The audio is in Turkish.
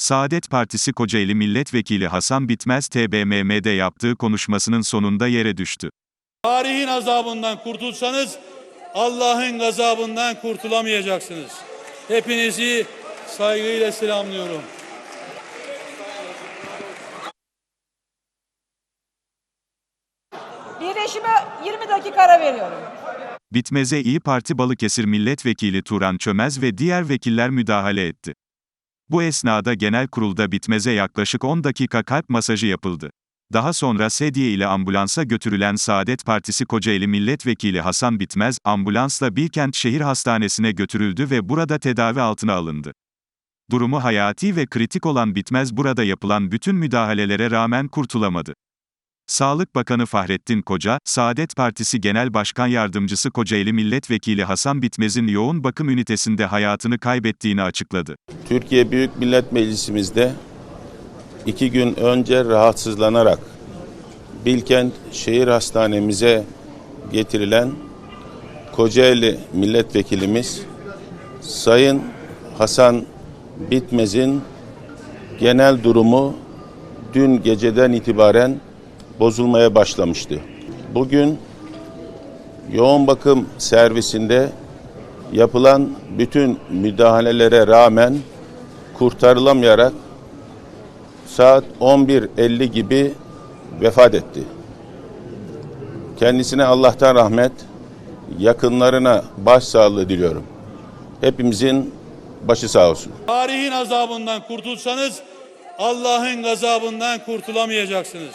Saadet Partisi Kocaeli Milletvekili Hasan Bitmez TBMM'de yaptığı konuşmasının sonunda yere düştü. Tarihin azabından kurtulsanız Allah'ın gazabından kurtulamayacaksınız. Hepinizi saygıyla selamlıyorum. Birleşime 20 dakika ara veriyorum. Bitmez'e İyi Parti Balıkesir Milletvekili Turan Çömez ve diğer vekiller müdahale etti. Bu esnada genel kurulda Bitmez'e yaklaşık 10 dakika kalp masajı yapıldı. Daha sonra sedye ile ambulansa götürülen Saadet Partisi Kocaeli Milletvekili Hasan Bitmez, ambulansla Bilkent Şehir Hastanesi'ne götürüldü ve burada tedavi altına alındı. Durumu hayati ve kritik olan Bitmez burada yapılan bütün müdahalelere rağmen kurtulamadı. Sağlık Bakanı Fahrettin Koca, Saadet Partisi Genel Başkan Yardımcısı Kocaeli Milletvekili Hasan Bitmez'in yoğun bakım ünitesinde hayatını kaybettiğini açıkladı. Türkiye Büyük Millet Meclisimizde iki gün önce rahatsızlanarak Bilkent Şehir Hastanemize getirilen Kocaeli Milletvekilimiz Sayın Hasan Bitmez'in genel durumu dün geceden itibaren bozulmaya başlamıştı. Bugün yoğun bakım servisinde yapılan bütün müdahalelere rağmen kurtarılamayarak saat 11.50 gibi vefat etti. Kendisine Allah'tan rahmet, yakınlarına başsağlığı diliyorum. Hepimizin başı sağ olsun. Tarihin azabından kurtulsanız Allah'ın gazabından kurtulamayacaksınız.